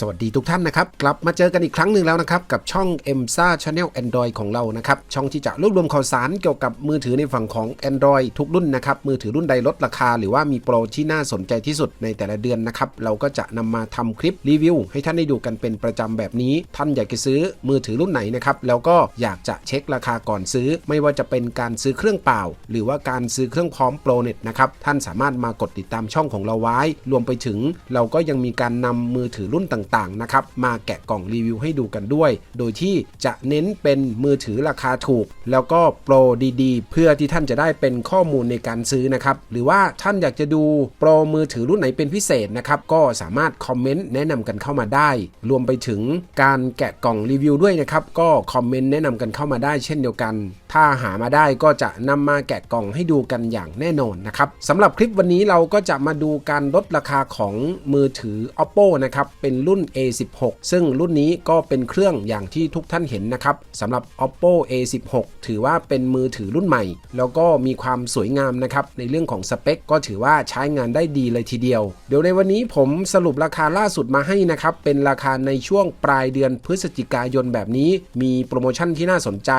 สวัสดีทุกท่านนะครับ กลับมาเจอกันอีกครั้งหนึ่งแล้วนะครับ กับช่อง e m s a Channel Android ของเรานะครับ ช่องที่จะรวบรวมข่าวสารเกี่ยวกับมือถือในฝั่งของ Android ทุกรุ่นนะครับ มือถือรุ่นใดลดราคา หรือว่ามีโปรที่น่าสนใจที่สุดในแต่ละเดือนนะครับ เราก็จะนำมาทำคลิปรีวิว ให้ท่านได้ดูกันเป็นประจำแบบนี้ ท่านอยากจะซื้อมือถือรุ่นไหนนะครับ แล้วก็อยากจะเช็คราคาก่อนซื้อ ไม่ว่าจะเป็นการซื้อเครื่องเปล่า หรือว่าการซื้อเครื่องพร้อมโปรเน็ตนะครับ ท่านสามารถมากดติดตามช่องของเราไว้ รวมไปถึงเราก็ยังมีการนำมือถือรุ่นต่างๆนะครับมาแกะกล่องรีวิวให้ดูกันด้วย โดยที่จะเน้นเป็นมือถือราคาถูก แล้วก็โปรดีๆ เพื่อที่ท่านจะได้เป็นข้อมูลในการซื้อนะครับหรือว่าท่านอยากจะดูโปรมือถือรุ่นไหนเป็นพิเศษนะครับก็สามารถคอมเมนต์แนะนำกันเข้ามาได้ รวมไปถึงการแกะกล่องรีวิวด้วยนะครับก็คอมเมนต์แนะนำกันเข้ามาได้เช่นเดียวกันถ้าหามาได้ก็จะนำมาแกะกล่องให้ดูกันอย่างแน่นอนนะครับสำหรับคลิปวันนี้เราก็จะมาดูการลดราคาของมือถือ oppo นะครับเป็นรุ่น a16 ซึ่งรุ่นนี้ก็เป็นเครื่องอย่างที่ทุกท่านเห็นนะครับสำหรับ oppo a16 ถือว่าเป็นมือถือรุ่นใหม่ แล้วก็มีความสวยงามนะครับในเรื่องของสเปคก็ถือว่าใช้งานได้ดีเลยทีเดียว เดี๋ยวในวันนี้ผมสรุปราคาล่าสุดมาให้นะครับเป็นราคาในช่วงปลายเดือนพฤศจิกายนแบบนี้ มีโปรโมชั่นที่น่าสนใจ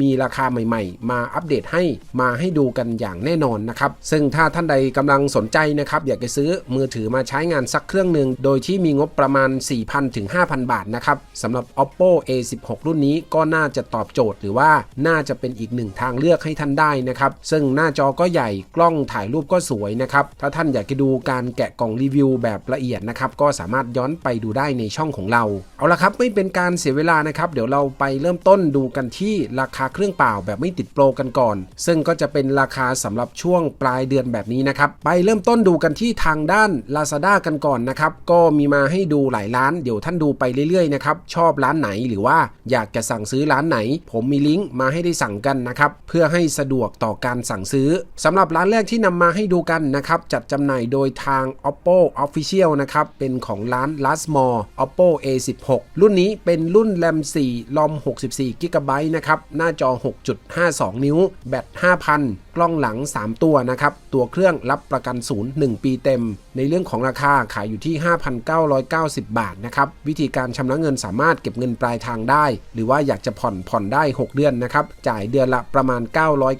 มีราคาใหม่ๆ มาอัปเดตให้มาให้ดูกันอย่างแน่นอนนะครับ ซึ่งถ้าท่านใดกำลังสนใจนะครับ อยากจะซื้อมือถือมาใช้งานสักเครื่องหนึ่งโดยที่มีงบประมาณ 4,000ถึง5,000 บาทนะครับสำหรับ oppo a16 รุ่นนี้ก็น่าจะตอบโจทย์หรือว่าน่าจะเป็นอีกหนึ่งทางเลือกให้ท่านได้นะครับ ซึ่งหน้าจอก็ใหญ่กล้องถ่ายรูปก็สวยนะครับ ถ้าท่านอยากจะดูการแกะกล่องรีวิวแบบละเอียดนะครับ ก็สามารถย้อนไปดูได้ในช่องของเรา เอาละครับ ไม่เป็นการเสียเวลานะครับ เดี๋ยวเราไปเริ่มต้นดูกันที่ราคาเครื่องเปล่าแบบไม่ติดโปรกันก่อน ซึ่งก็จะเป็นราคาสำหรับช่วงปลายเดือนแบบนี้นะครับ ไปเริ่มต้นดูกันที่ทางด้าน Lazada กันก่อนนะครับ ก็มีมาให้ดูหลายร้าน เดี๋ยวท่านดูไปเรื่อยๆนะครับ ชอบร้านไหนหรือว่าอยากจะสั่งซื้อร้านไหน ผมมีลิงก์มาให้ได้สั่งกันนะครับ เพื่อให้สะดวกต่อการสั่งซื้อสำหรับร้านแรกที่นำมาให้ดูกันนะครับ จัดจำหน่ายโดยทาง oppo official นะครับ เป็นของร้าน l a s m o r e oppo a16 รุ่นนี้เป็นรุ่น RAM 4 ROM 64 g b นะครับ หน้าจอ6.52 นิ้ว แบต 5,000 กล้องหลัง 3 ตัวนะครับ ตัวเครื่องรับประกันศูนย์1ปีเต็ม ในเรื่องของราคาขายอยู่ที่ 5,990 บาทนะครับ วิธีการชำระเงินสามารถเก็บเงินปลายทางได้ หรือว่าอยากจะผ่อนผ่อนได้ 6 เดือนนะครับ จ่ายเดือนละประมาณ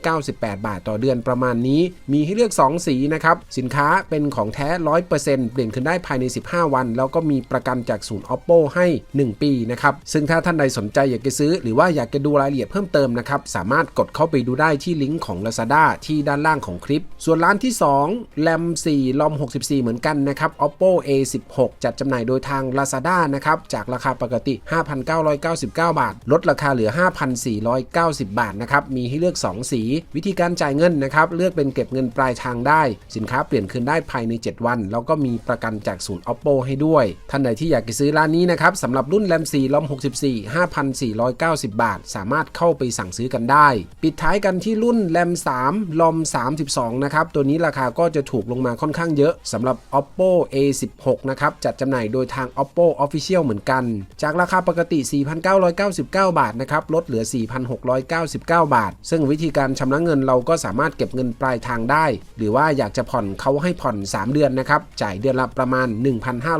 998 บาทต่อเดือนประมาณนี้ มีให้เลือก 2 สีนะครับ สินค้าเป็นของแท้ 100%เปลี่ยนคืนได้ภายใน 15 วัน แล้วก็มีประกันจากศูนย์ oppo ให้ 1 ปีนะครับซึ่งถ้าท่านใดสนใจอยากจะซื้อ หรือว่าอยากจะดูรายละเอียดเพิ่มเติมนะครับสามารถกดเข้าไปดูได้ที่ลิงก์ของ Lazada ที่ด้านล่างของคลิป ส่วนร้านที่2 RAM 4 ROM 64 เหมือนกันนะครับ oppo a16 จัดจำหน่ายโดยทาง Lazada นะครับ จากราคาปกติ 5,999 บาท ลดราคาเหลือ 5,490 บาทนะครับ มีให้เลือก 2 สี วิธีการจ่ายเงินนะครับ เลือกเป็นเก็บเงินปลายทางได้ สินค้าเปลี่ยนคืนได้ภายใน 7 วัน แล้วก็มีประกันจากศูนย์ oppo ให้ด้วย ท่านใดที่อยากจะซื้อร้านนี้นะครับสำหรับรุ่น RAM 4 ROM 64 5,490 บาท สามารถเข้าไปสั่งซื้อกันได้ ปิดท้ายกันที่รุ่น RAM 3 ROM 32 นะครับ ตัวนี้ราคาก็จะถูกลงมาค่อนข้างเยอะสำหรับ oppo a16 นะครับ จัดจำหน่ายโดยทาง oppo official เหมือนกัน จากราคาปกติ 4,999 บาทนะครับ ลดเหลือ 4,699 บาท ซึ่งวิธีการชำระเงินเราก็สามารถเก็บเงินปลายทางได้ หรือว่าอยากจะผ่อนเขาให้ผ่อน 3 เดือนนะครับ จ่ายเดือนละประมาณ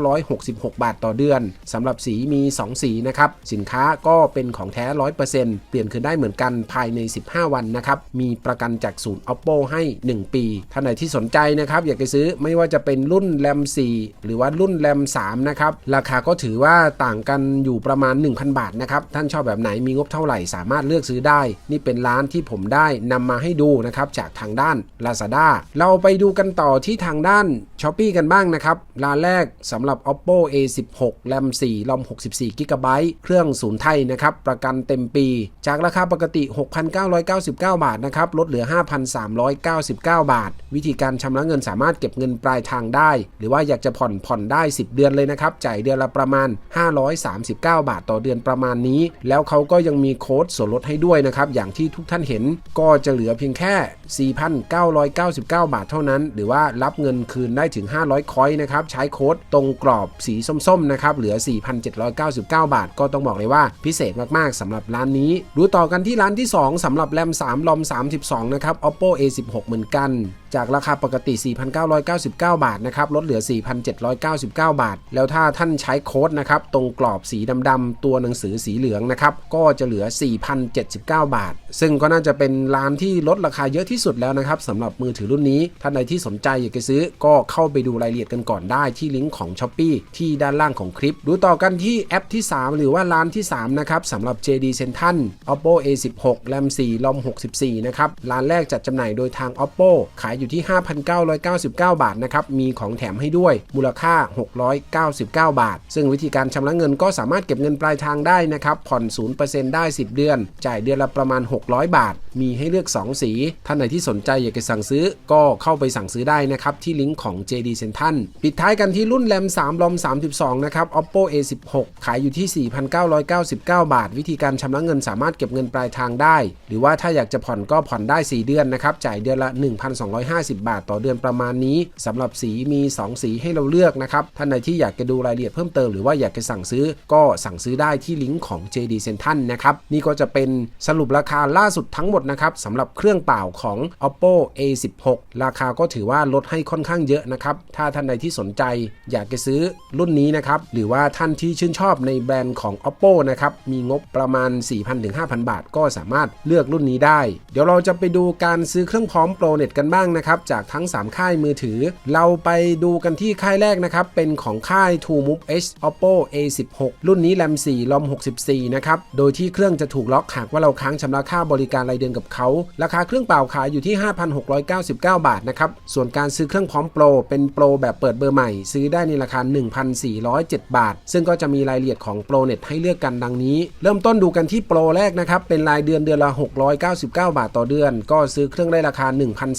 1,566 บาทต่อเดือนสำหรับสีมี 2 สีนะครับ สินค้าก็เป็นของแท้ 100%เปลี่ยนคืนได้เหมือนกันภายใน 15 วันนะครับ มีประกันจากศูนย์ oppo ให้ 1 ปี ท่านไหนที่สนใจนะครับ อยากจะซื้อไม่ว่าจะเป็นรุ่น RAM 4หรือว่ารุ่น RAM 3นะครับ ราคาก็ถือว่าต่างกันอยู่ประมาณ 1,000 บาทนะครับ ท่านชอบแบบไหนมีงบเท่าไหร่สามารถเลือกซื้อได้ นี่เป็นร้านที่ผมได้นำมาให้ดูนะครับจากทางด้าน Lazada เราไปดูกันต่อที่ทางด้าน s h อ p e e กันบ้างนะครับ ร้านแรกสำหรับ oppo a16 RAM 4 ROM 64 g b เครื่องศูนย์ไทยนะครับ ประกันเต็มปี จากราคาปกติ 6,999 บาทนะครับ ลดเหลือ5,399 บาท วิธีการชำระเงินสามารถเก็บเงินปลายทางได้ หรือว่าอยากจะผ่อนผ่อนได้ 10 เดือนเลยนะครับ จ่ายเดือนละประมาณ 539 บาทต่อเดือนประมาณนี้ แล้วเขาก็ยังมีโค้ดส่วนลดให้ด้วยนะครับ อย่างที่ทุกท่านเห็นก็จะเหลือเพียงแค่ 4,999 บาทเท่านั้น หรือว่ารับเงินคืนได้ถึง 500 คอยนะครับ ใช้โค้ดตรงกรอบสีส้มๆนะครับ เหลือ 4,799 บาท ก็ต้องบอกเลยว่าพิเศษมากๆสำหรับร้านนี้ ดูต่อกันที่ร้านที่ 2สำหรับแรม3 ROM 32 นะครับ oppo a16 เหมือนกัน จากราคาปกติ 4,999 บาทนะครับลดเหลือ 4,799 บาท แล้วถ้าท่านใช้โค้ดนะครับตรงกรอบสีดำๆตัวหนังสือสีเหลืองนะครับก็จะเหลือ 4,079 บาท ซึ่งก็น่าจะเป็นร้านที่ลดราคาเยอะที่สุดแล้วนะครับสำหรับมือถือรุ่นนี้ท่านใดที่สนใจอยากจะซื้อก็เข้าไปดูรายละเอียดกันก่อนได้ที่ลิงก์ของ s h อ p e e ที่ด้านล่างของคลิป ดูต่อกันที่แอปที่ 3 หรือว่าร้านที่ 3 นะครับสำหรับ JD Central Oppo A16 RAM 4 ROM 64 นะครับร้านแรกจัดจำหน่ายโดยทาง Oppo ขายอยู่อยู่ที่ 5,999 บาทนะครับ มีของแถมให้ด้วย มูลค่า 699 บาท ซึ่งวิธีการชำระเงินก็สามารถเก็บเงินปลายทางได้นะครับ ผ่อน 0%ได้ 10 เดือน จ่ายเดือนละประมาณ 600 บาท มีให้เลือก 2 สี ท่านไหนที่สนใจอยากจะสั่งซื้อก็เข้าไปสั่งซื้อได้นะครับ ที่ลิงก์ของ JD Central ปิดท้ายกันที่รุ่นแรม3 ROM 32 นะครับ Oppo A16 ขายอยู่ที่ 4,999 บาท วิธีการชำระเงินสามารถเก็บเงินปลายทางได้ หรือว่าถ้าอยากจะผ่อนก็ผ่อนได้ 4 เดือนนะครับ จ่ายเดือนละ 1,250 บาท ต่อเดือนประมาณนี้สำหรับสีมี 2 สีให้เราเลือกนะครับ ท่านใดที่อยากจะดูรายละเอียดเพิ่มเติมหรือว่าอยากจะสั่งซื้อก็สั่งซื้อได้ที่ลิงก์ของ JD Central นะครับนี่ก็จะเป็นสรุปราคาล่าสุดทั้งหมดนะครับสำหรับเครื่องเปล่าของ Oppo A16 ราคาก็ถือว่าลดให้ค่อนข้างเยอะนะครับถ้าท่านใดที่สนใจอยากจะซื้อรุ่นนี้นะครับหรือว่าท่านที่ชื่นชอบในแบรนด์ของ Oppo นะครับมีงบประมาณ 4,000-5,000 บาท ก็สามารถเลือกรุ่นนี้ได้ เดี๋ยวเราจะไปดูการซื้อเครื่องพร้อมโปรเน็ตกันบ้างนะครับจากทั้ง 3 ค่ายมือถือ เราไปดูกันที่ค่ายแรกนะครับเป็นของค่าย TrueMove H Oppo A16 รุ่นนี้ RAM 4 ROM 64นะครับโดยที่เครื่องจะถูกล็อกหากว่าเราค้างชำระค่าบริการรายเดือนกับเขา ราคาเครื่องเปล่าขายอยู่ที่ 5,699 บาทนะครับ ส่วนการซื้อเครื่องพร้อมโปร เป็นโปรแบบเปิดเบอร์ใหม่ ซื้อได้ในราคา 1,407 บาท ซึ่งก็จะมีรายละเอียดของโปรเน็ตให้เลือกกันดังนี้ เริ่มต้นดูกันที่โปรแรกนะครับ เป็นรายเดือนเดือนละ 699 บาทต่อเดือน ก็ซื้อเครื่องได้ราคา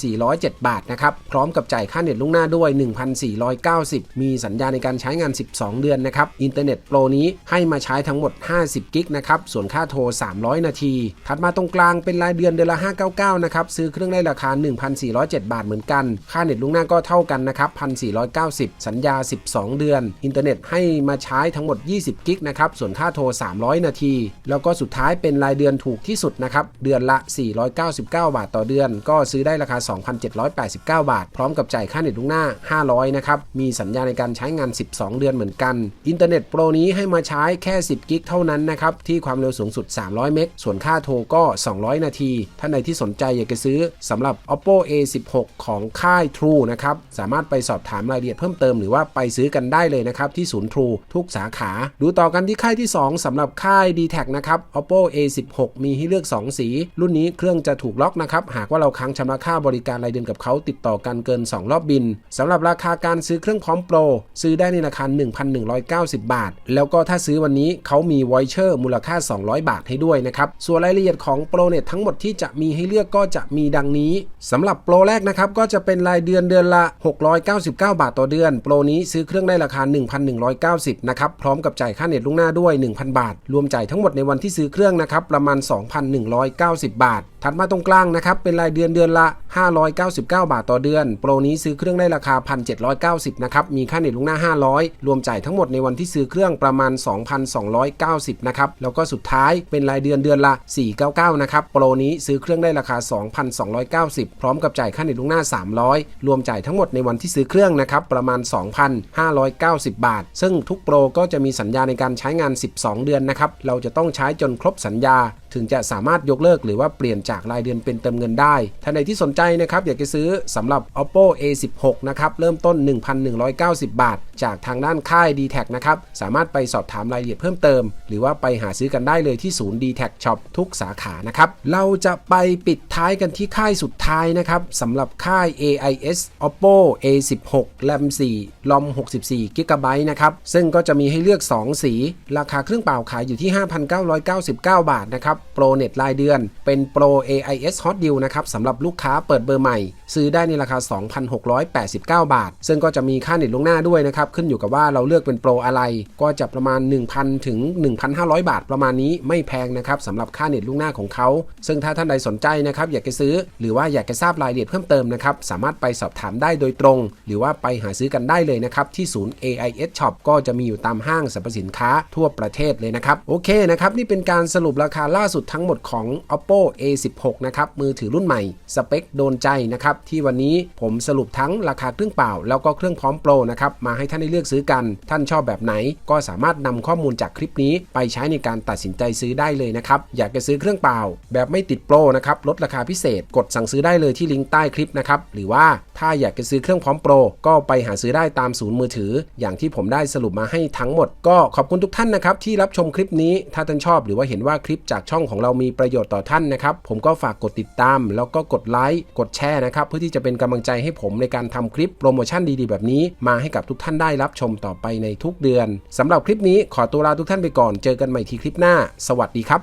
1,407 บาทนะครับ พร้อมกับจ่ายค่าเน็ตล่วงหน้าด้วย 1,490 มีสัญญาในการใช้งาน 12 เดือนนะครับ อินเทอร์เน็ตโปรนี้ให้มาใช้ทั้งหมด 50 กิกนะครับ ส่วนค่าโทร 300 นาที ถัดมาตรงกลางเป็นรายเดือนเดือนละ 599 นะครับ ซื้อเครื่องได้ราคา 1,407 บาทเหมือนกัน ค่าเน็ตล่วงหน้าก็เท่ากันนะครับ 1,490 สัญญา 12 เดือน อินเทอร์เน็ตให้มาใช้ทั้งหมด 20 กิกนะครับ ส่วนค่าโทร 300 นาที แล้วก็สุดท้ายเป็นรายเดือนถูกที่สุดนะครับ เดือนละ 499 บาทต่อเดือน ก็ซื้อได้ราคา 2,789 บาท พร้อมกับจ่ายค่าเน็ตล่วงหน้า 500 นะครับ มีสัญญาในการใช้งาน 12 เดือนเหมือนกัน อินเทอร์เน็ตโปรนี้ให้มาใช้แค่ 10 กิกเท่านั้นนะครับ ที่ความเร็วสูงสุด 300 เมก ส่วนค่าโทรก็ 200 นาทีท่านใดที่สนใจอยากจะซื้อสำหรับ Oppo A16 ของค่าย True นะครับสามารถไปสอบถามรายละเอียดเพิ่มเติมหรือว่าไปซื้อกันได้เลยนะครับที่ศูนย์ True ทุกสาขา ดูต่อกันที่ค่ายที่ 2สำหรับค่าย d t แทนะครับ Oppo A16 มีให้เลือก 2 สี รุ่นนี้เครื่องจะถูกล็อกนะครับหากว่าเราค้างชำระค่าบริการรายเดือนกับเขาติดต่อกันเกิน 2 รอบบินสำหรับราคาการซื้อเครื่องพร้อมโปรซื้อได้ในราคา 1,190 บาท แล้วก็ถ้าซื้อวันนี้เขามีไวเชอร์มูลค่า 200 บาทให้ด้วยนะครับส่วนรายละเอียดของโปรเน็ตทั้งหมดที่จะมีให้เลือกก็จะมีดังนี้สำหรับโปรแรกนะครับก็จะเป็นรายเดือนเดือนละ 699 บาทต่อเดือน โปรนี้ซื้อเครื่องได้ราคา 1,190นะครับพร้อมกับจ่ายค่าเน็ตล่วงหน้าด้วย 1,000 บาท รวมจ่ายทั้งหมดในวันที่ซื้อเครื่องนะครับประมาณ 2,190 บาทถัดมาตรงกลางนะครับเป็นรายเดือนเดือนละ 599 บาทต่อเดือน โปรนี้ซื้อเครื่องได้ราคา 1,790 นะครับ มีค่าเน็ตลวงหน้า 500 รวมจ่ายทั้งหมดในวันที่ซื้อเครื่องประมาณ 2,290 นะครับ แล้วก็สุดท้ายเป็นรายเดือนเดือนละ 499 นะครับ โปรนี้ซื้อเครื่องได้ราคา 2,290 พร้อมกับจ่ายค่าเน็ตลวงหน้า 300 รวมจ่ายทั้งหมดในวันที่ซื้อเครื่องนะครับประมาณ 2,590 บาท ซึ่งทุกโปรก็จะมีสัญญาในการใช้งาน 12 เดือนนะครับ เราจะต้องใช้จนครบสัญญาถึงจะสามารถยกเลิกหรือว่าเปลี่ยนจากรายเดือนเป็นเติมเงินได้ท่านใดที่สนใจนะครับอยากจะซื้อสำหรับ oppo a16 นะครับเริ่มต้น 1,190 บาท จากทางด้านค่าย d t แทนะครับสามารถไปสอบถามรายละเอียดเพิ่มเติม หรือว่าไปหาซื้อกันได้เลยที่ศูนย์ d t แท Shop ทุกสาขานะครับเราจะไปปิดท้ายกันที่ค่ายสุดท้ายนะครับสำหรับค่าย AIS oppo a16 RAM 4 ROM 64 g b นะครับซึ่งก็จะมีให้เลือก 2 สี ราคาเครื่องเปล่าขายอยู่ที่ 5,999 บาทนะครับโปรเน็ตรายเดือน เป็นโปร AIS Hot Deal นะครับสำหรับลูกค้าเปิดเบอร์ใหม่ ซื้อได้ในราคา 2,689 บาท ซึ่งก็จะมีค่าเน็ตล่วงหน้าด้วยนะครับ ขึ้นอยู่กับว่าเราเลือกเป็นโปรอะไร ก็จะประมาณ 1,000 ถึง 1,500 บาทประมาณนี้ไม่แพงนะครับสำหรับค่าเน็ตล่วงหน้าของเขา ซึ่งถ้าท่านใดสนใจนะครับอยากจะซื้อ หรือว่าอยากจะทราบรายละเอียดเพิ่มเติมนะครับสามารถไปสอบถามได้โดยตรง หรือว่าไปหาซื้อกันได้เลยนะครับที่ศูนย์ AIS Shop ก็จะมีอยู่ตามห้างสรรพสินค้าทั่วประเทศเลยนะครับโอเคนะครับนี่เป็นการสรุปราคาล่าาสุดทั้งหมดของ oppo a16 นะครับมือถือรุ่นใหม่ สเปคโดนใจนะครับที่วันนี้ผมสรุปทั้งราคาเครื่องเปล่า แล้วก็เครื่องพร้อมโปรนะครับมาให้ท่านได้เลือกซื้อกัน ท่านชอบแบบไหน ก็สามารถนำข้อมูลจากคลิปนี้ ไปใช้ในการตัดสินใจซื้อได้เลยนะครับอยากจะซื้อเครื่องเปล่า แบบไม่ติดโปรนะครับลดราคาพิเศษ กดสั่งซื้อได้เลยที่ลิงก์ใต้คลิปนะครับหรือว่าถ้าอยากจะซื้อเครื่องพร้อมโปรก็ไปหาซื้อได้ตามศูนย์มือถือ อย่างที่ผมได้สรุปมาให้ทั้งหมด ก็ขอบคุณทุกท่านนะครับที่รับชมคลิปนี้ถ้าท่านชอบหรือว่าเห็นว่าคลิปจากช่องของเรามีประโยชน์ต่อท่านนะครับ ผมก็ฝากกดติดตาม แล้วก็กดไลค์กดแชร์นะครับ เพื่อที่จะเป็นกำลังใจให้ผมในการทำคลิปโปรโมชั่นดีๆ แบบนี้ มาให้กับทุกท่านได้รับชมต่อไปในทุกเดือนสำหรับคลิปนี้ขอตัวลาทุกท่านไปก่อนเจอกันใหม่ทีคลิปหน้า สวัสดีครับ